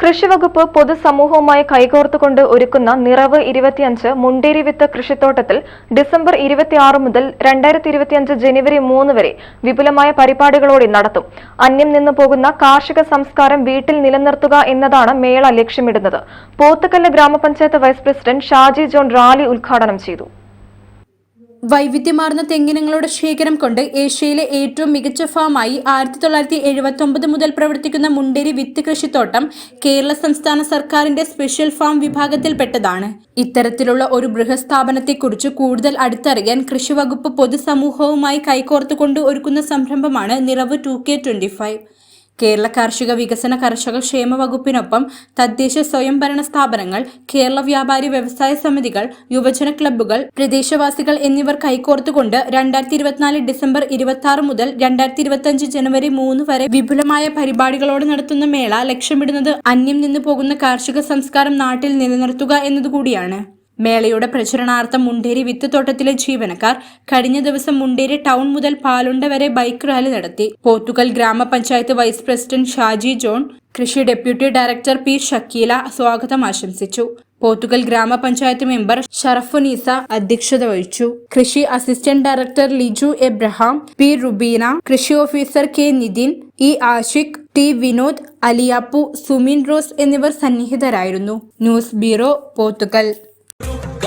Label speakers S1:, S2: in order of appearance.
S1: കൃഷിവകുപ്പ് പൊതുസമൂഹവുമായി കൈകോർത്തുകൊണ്ട് ഒരുക്കുന്ന നിറവ് ഇരുപത്തിയഞ്ച് മുണ്ടേരി വിത്ത് കൃഷിത്തോട്ടത്തിൽ ഡിസംബർ ഇരുപത്തിയാറ് മുതൽ രണ്ടായിരത്തി ഇരുപത്തിയഞ്ച് ജനുവരി മൂന്ന് വരെ വിപുലമായ പരിപാടികളോടെ നടത്തും. അന്യം നിന്നു പോകുന്ന കാർഷിക സംസ്കാരം വീട്ടിൽ നിലനിർത്തുക എന്നതാണ് മേള ലക്ഷ്യമിടുന്നത്. Pothukallu grama panchayat vice president Shaji John rally ഉദ്ഘാടനം ചെയ്തു.
S2: വൈവിധ്യമാർന്ന തെങ്ങിനങ്ങളുടെ ശേഖരം കൊണ്ട് ഏഷ്യയിലെ ഏറ്റവും മികച്ച ഫാമായി ആയിരത്തി തൊള്ളായിരത്തി എഴുപത്തി ഒമ്പത് മുതൽ പ്രവർത്തിക്കുന്ന മുണ്ടേരി വിത്ത് കൃഷിത്തോട്ടം കേരള സംസ്ഥാന സർക്കാരിന്റെ സ്പെഷ്യൽ ഫാം വിഭാഗത്തിൽപ്പെട്ടതാണ്. ഇത്തരത്തിലുള്ള ഒരു ബൃഹസ്ഥാപനത്തെക്കുറിച്ച് കൂടുതൽ അടുത്തറിയാൻ കൃഷിവകുപ്പ് പൊതുസമൂഹവുമായി കൈകോർത്തുകൊണ്ട് ഒരുക്കുന്ന സംരംഭമാണ് നിറവ് two K twenty five. Kerala കാർഷിക വികസന കർഷക ക്ഷേമ വകുപ്പിനൊപ്പം തദ്ദേശ സ്വയംഭരണ സ്ഥാപനങ്ങൾ കേരള വ്യാപാരി വ്യവസായ സമിതികൾ യുവജന ക്ലബ്ബുകൾ പ്രദേശവാസികൾ എന്നിവർ കൈകോർത്തുകൊണ്ട് രണ്ടായിരത്തി ഇരുപത്തിനാല് ഡിസംബർ ഇരുപത്തി ആറ് മുതൽ രണ്ടായിരത്തി ഇരുപത്തിയഞ്ച് ജനുവരി മൂന്ന് വരെ വിപുലമായ പരിപാടികളോട് നടത്തുന്ന മേള ലക്ഷ്യമിടുന്നത് അന്യം നിന്നു പോകുന്ന കാർഷിക സംസ്കാരം നാട്ടിൽ നിലനിർത്തുക എന്നതുകൂടിയാണ്. മേളയുടെ പ്രചരണാർത്ഥം മുണ്ടേരി വിത്ത് തോട്ടത്തിലെ ജീവനക്കാർ കഴിഞ്ഞ ദിവസം മുണ്ടേരി ടൗൺ മുതൽ പാലുണ്ട വരെ ബൈക്ക് റാലി നടത്തി. പോത്തുകൽ ഗ്രാമപഞ്ചായത്ത് വൈസ് പ്രസിഡന്റ് ഷാജി ജോൺ കൃഷി ഡെപ്യൂട്ടി ഡയറക്ടർ പി ഷക്കീല സ്വാഗതം ആശംസിച്ചു. പോത്തുകൽ ഗ്രാമപഞ്ചായത്ത് മെമ്പർ ഷറഫുനീസ അധ്യക്ഷത വഹിച്ചു. കൃഷി assistant director Liju Abraham P Rubeena കൃഷി officer K Nithin E Ashiq T Vinod Aliyappu Sumin Rose എന്നിവർ സന്നിഹിതരായിരുന്നു. News bureau Pothukal.